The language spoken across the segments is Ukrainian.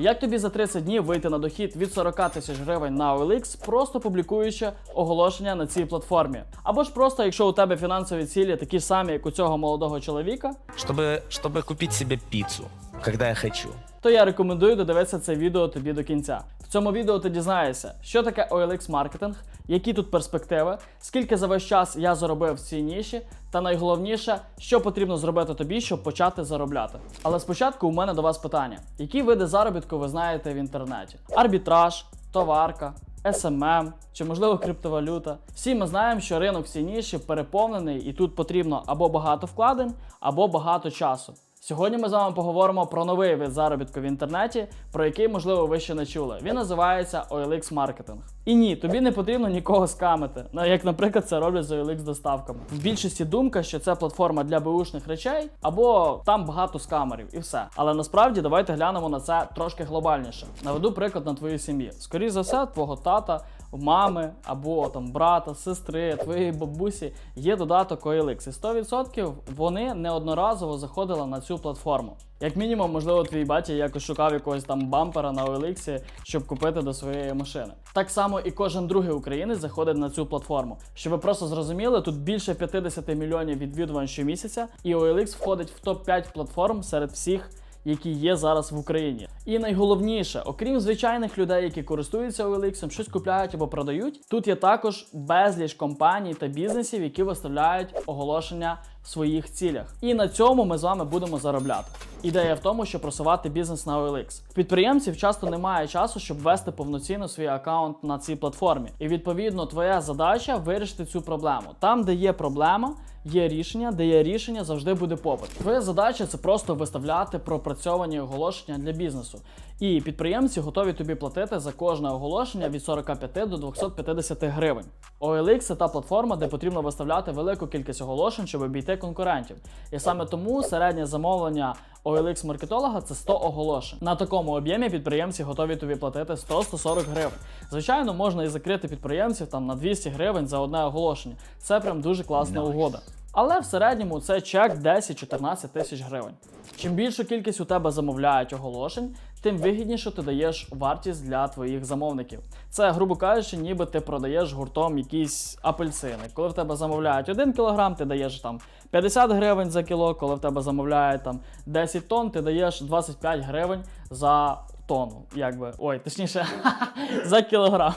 Як тобі за 30 днів вийти на дохід від 40 тисяч гривень на OLX, просто публікуючи оголошення на цій платформі? Або ж просто, якщо у тебе фінансові цілі такі самі, як у цього молодого чоловіка, щоб, щоб купити себе піцу, коли я хочу. то я рекомендую додивитися це відео тобі до кінця. Цьому відео ти дізнаєшся, що таке OLX маркетинг, які тут перспективи, скільки за весь час я заробив в цій ніші, та найголовніше, що потрібно зробити тобі, щоб почати заробляти. Але спочатку у мене до вас питання: які види заробітку ви знаєте в інтернеті? Арбітраж, товарка. SMM чи можливо криптовалюта. Всі ми знаємо, що ринок в ніші переповнений, і тут потрібно або багато вкладень, або багато часу. Сьогодні ми з вами поговоримо про новий вид заробітку в інтернеті, про який, можливо, ви ще не чули. Він називається OLX маркетинг. І ні, тобі не потрібно нікого скамити, як, наприклад, це роблять з OLX доставками. В більшості думка, що це платформа для беушних речей, або там багато скамерів, і все. Але насправді давайте глянемо на це трошки глобальніше. Наведу приклад на твою сім'ї. Скоріше за все, твого тата мами або там брата, сестри, твоєї бабусі є додаток OLX. І 100% вони неодноразово заходили на цю платформу. Як мінімум, можливо, твій батя якось шукав якогось там бампера на OLX, щоб купити до своєї машини. Так само і кожен другий українець заходить на цю платформу. Щоб ви просто зрозуміли, тут більше 50 мільйонів відвідувань щомісяця, і OLX входить в топ-5 платформ серед всіх які є зараз в Україні. І найголовніше, окрім звичайних людей, які користуються OLX, щось купляють або продають, тут є також безліч компаній та бізнесів, які виставляють оголошення в своїх цілях. І на цьому ми з вами будемо заробляти. Ідея в тому, щоб просувати бізнес на OLX. Підприємців часто немає часу, щоб вести повноцінно свій аккаунт на цій платформі. І відповідно, твоя задача вирішити цю проблему. Там, де є проблема, є рішення, де є рішення, завжди буде попит. Твоя задача це просто виставляти пропрацьовані оголошення для бізнесу. І підприємці готові тобі платити за кожне оголошення від 45 до 250 гривень. OLX це та платформа, де потрібно виставляти велику кількість оголошень, щоб обійти конкурентів. І саме тому середнє замовлення OLX маркетолога це 100 оголошень. На такому об'ємі підприємці готові тобі платити 100-140 гривень. Звичайно, можна і закрити підприємців там на 200 гривень за одне оголошення. Це прям дуже класна угода. Але в середньому це чек 10-14 тисяч гривень. Чим більшу кількість у тебе замовляють оголошень, тим вигідніше ти даєш вартість для твоїх замовників. Це, грубо кажучи, ніби ти продаєш гуртом якісь апельсини. Коли в тебе замовляють 1 кг, ти даєш там 50 гривень за кіло, коли в тебе замовляють там 10 тонн, ти даєш 25 гривень за тонну. Якби. Ой, точніше, за кілограм.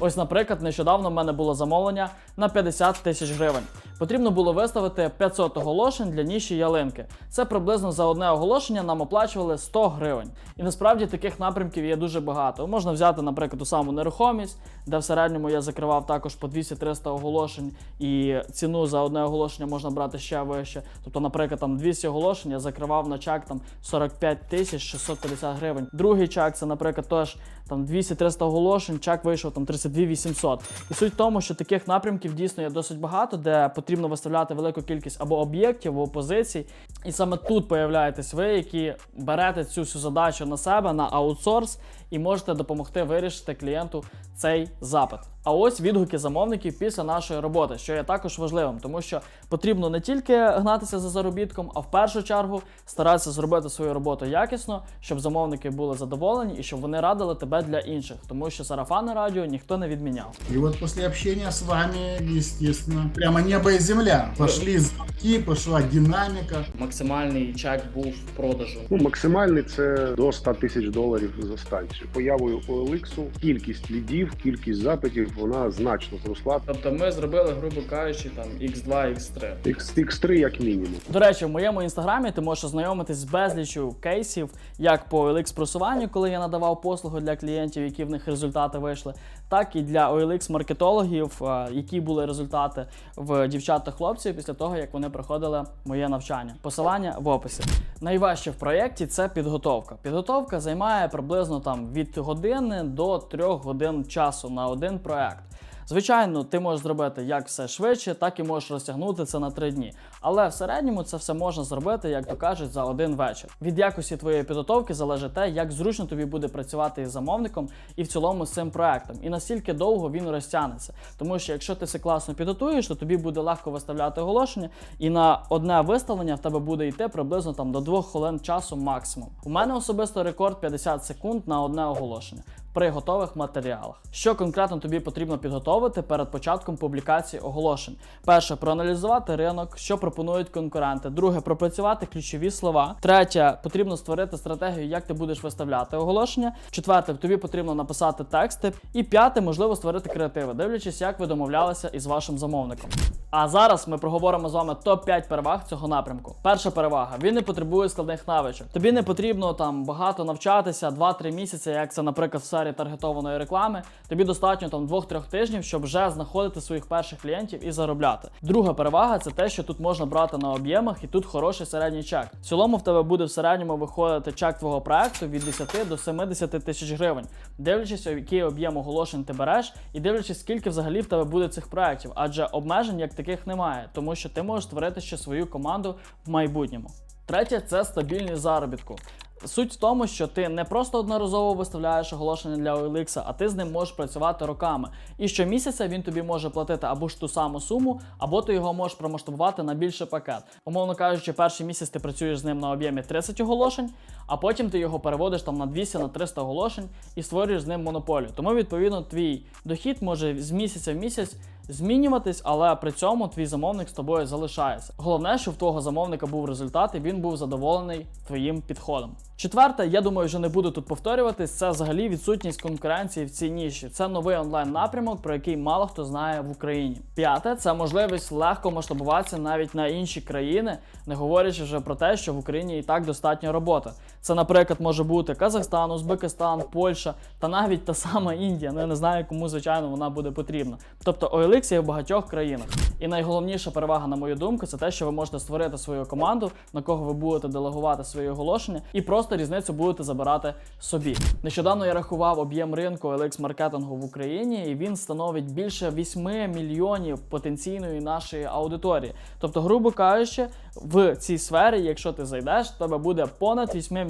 Ось, наприклад, нещодавно в мене було замовлення на 50 тисяч гривень. Потрібно було виставити 500 оголошень для ніші ялинки. Це приблизно за одне оголошення нам оплачували 100 гривень. І насправді таких напрямків є дуже багато. Можна взяти, наприклад, ту саму нерухомість, де в середньому я закривав також по 200-300 оголошень, і ціну за одне оголошення можна брати ще вище. Тобто, наприклад, там 200 оголошень я закривав на чак там 45 тисяч 650 гривень. Другий чак це, наприклад, теж там 200-300 оголошень, чак вийшов там 32 800. І суть в тому, що таких напрямків дійсно є досить багато, де потрібно виставляти велику кількість або об'єктів, або позицій. І саме тут появляєтесь ви, які берете цю всю задачу на себе на аутсорс і можете допомогти вирішити клієнту цей запит. А ось відгуки замовників після нашої роботи, що є також важливим, тому що потрібно не тільки гнатися за заробітком, а в першу чергу старатися зробити свою роботу якісно, щоб замовники були задоволені і щоб вони радили тебе для інших, тому що сарафанне радіо ніхто не відміняв. И вот после общения с вами, естественно, прямо небо и земля. Пошли звонки, пошла динамика. Максимальний чек був в продажу. Ну, максимальний це до 100 тисяч доларів за станцію. Появою OLX кількість лідів, кількість запитів вона значно зросла. Тобто ми зробили, грубо кажучи, там X2, X3. X, X3 як мінімум. До речі, в моєму інстаграмі ти можеш ознайомитись з безлічю кейсів, як по OLX просуванню, коли я надавав послугу для клієнтів, які в них результати вийшли, так і для OLX маркетологів, е, які були результати в дівчат та хлопців після того, як вони проходили моє навчання. Посилання в описі. Найважче в проєкті це підготовка. Підготовка займає приблизно там від години до трьох годин часу на один проект. Звичайно, ти можеш зробити як все швидше, так і можеш розтягнути це на 3 дні. Але в середньому це все можна зробити, як то кажуть, за один вечір. Від якості твоєї підготовки залежить те, як зручно тобі буде працювати із замовником і в цілому з цим проектом, і наскільки довго він розтягнеться. Тому що якщо ти все класно підготуєш, то тобі буде легко виставляти оголошення, і на одне виставлення в тебе буде йти приблизно там до 2 хвилин часу максимум. У мене особисто рекорд 50 секунд на одне оголошення. При готових матеріалах, що конкретно тобі потрібно підготовити перед початком публікації оголошень. Перше, проаналізувати ринок, що пропонують конкуренти. Друге, пропрацювати ключові слова. Третє, потрібно створити стратегію, як ти будеш виставляти оголошення. Четверте, тобі потрібно написати тексти. І п'яте, можливо, створити креативи, дивлячись, як ви домовлялися із вашим замовником. А зараз ми проговоримо з вами топ-5 переваг цього напрямку. Перша перевага: він не потребує складних навичок. Тобі не потрібно там багато навчатися, 2-3 місяці, як це, наприклад, в сфері таргетованої реклами. Тобі достатньо там 2-3 тижнів, щоб вже знаходити своїх перших клієнтів і заробляти. Друга перевага це те, що тут можна брати на об'ємах, і тут хороший середній чек. В цілому в тебе буде в середньому виходити чек твого проекту від 10 до 70 тисяч гривень, дивлячись, який об'єм оголошень ти береш, і дивлячись, скільки взагалі в тебе буде цих проектів, адже обмежень як таких немає, тому що ти можеш створити ще свою команду в майбутньому. Третє це стабільність заробітку. Суть в тому, що ти не просто одноразово виставляєш оголошення для OLX, а ти з ним можеш працювати роками. І щомісяця він тобі може платити або ж ту саму суму, або ти його можеш промасштабувати на більший пакет. Умовно кажучи, перший місяць ти працюєш з ним на об'ємі 30 оголошень, а потім ти його переводиш там на 200 на 300 оголошень і створюєш з ним монополію. Тому відповідно твій дохід може з місяця в місяць змінюватись, але при цьому твій замовник з тобою залишається. Головне, щоб в твого замовника був результат, і він був задоволений твоїм підходом. Четверте, я думаю, вже не буду тут повторюватись. Це взагалі відсутність конкуренції в цій ніші. Це новий онлайн напрямок, про який мало хто знає в Україні. П'яте це можливість легко масштабуватися навіть на інші країни, не говорячи вже про те, що в Україні і так достатньо роботи. Це, наприклад, може бути Казахстан, Узбекистан, Польща та навіть та сама Індія. Ну, я не знаю, кому звичайно вона буде потрібна. Тобто OLX є в багатьох країнах. І найголовніша перевага, на мою думку, це те, що ви можете створити свою команду, на кого ви будете делегувати свої оголошення, і просто різницю будете забирати собі. Нещодавно я рахував об'єм ринку OLX маркетингу в Україні, і він становить більше 8 мільйонів потенційної нашої аудиторії. Тобто, грубо кажучи, в цій сфері, якщо ти зайдеш, в тебе буде понад 8 мільйонів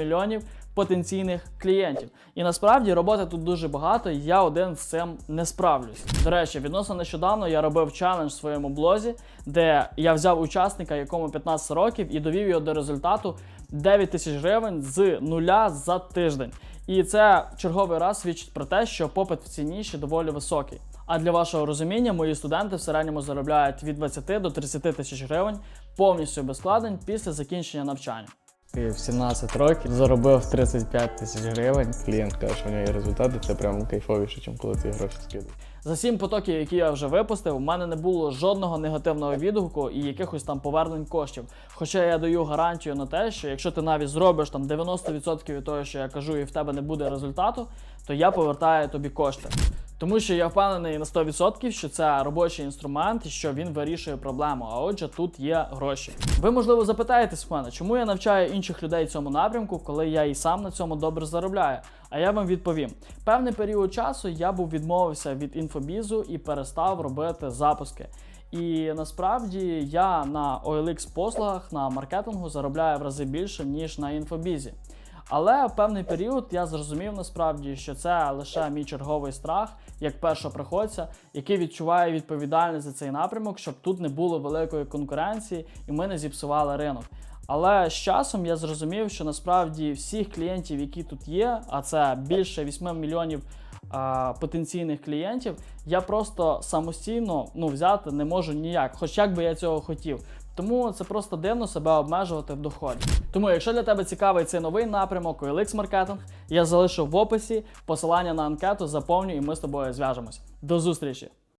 потенційних клієнтів. І насправді роботи тут дуже багато, і я один з цим не справлюсь. До речі, відносно нещодавно я робив челендж в своєму блозі, де я взяв учасника, якому 15 років, і довів його до результату 9 тисяч гривень з нуля за тиждень. І це черговий раз свідчить про те, що попит в цій ніші доволі високий. А для вашого розуміння, мої студенти в середньому заробляють від 20 до 30 тисяч гривень повністю без складень після закінчення навчання. І в 17 років заробив 35 тисяч гривень. Клієнт каже, що в нього є результати, це прям кайфовіше, ніж коли ти гроші скидуєш. За сім потоків, які я вже випустив, у мене не було жодного негативного відгуку і якихось там повернень коштів. Хоча я даю гарантію на те, що якщо ти навіть зробиш там 90% від того, що я кажу, і в тебе не буде результату, то я повертаю тобі кошти. Тому що я впевнений на 100%, що це робочий інструмент і що він вирішує проблему. А отже, тут є гроші. Ви можливо запитаєтесь в мене, чому я навчаю інших людей цьому напрямку, коли я і сам на цьому добре заробляю. А я вам відповім: певний період часу я був відмовився від інфобізу і перестав робити запуски. І насправді я на OLX послугах на маркетингу заробляю в рази більше, ніж на інфобізі. Але в певний період я зрозумів насправді, що це лише мій черговий страх, як першопроходця, який відчуває відповідальність за цей напрямок, щоб тут не було великої конкуренції і ми не зіпсували ринок. Але з часом я зрозумів, що насправді всіх клієнтів, які тут є, а це більше 8 мільйонів а, потенційних клієнтів, я просто самостійно ну, взяти не можу ніяк, хоч як би я цього хотів. Тому це просто дивно себе обмежувати в доході. Тому, якщо для тебе цікавий цей новий напрямок OLX маркетинг, я залишу в описі посилання на анкету, заповню і ми з тобою зв'яжемось. До зустрічі!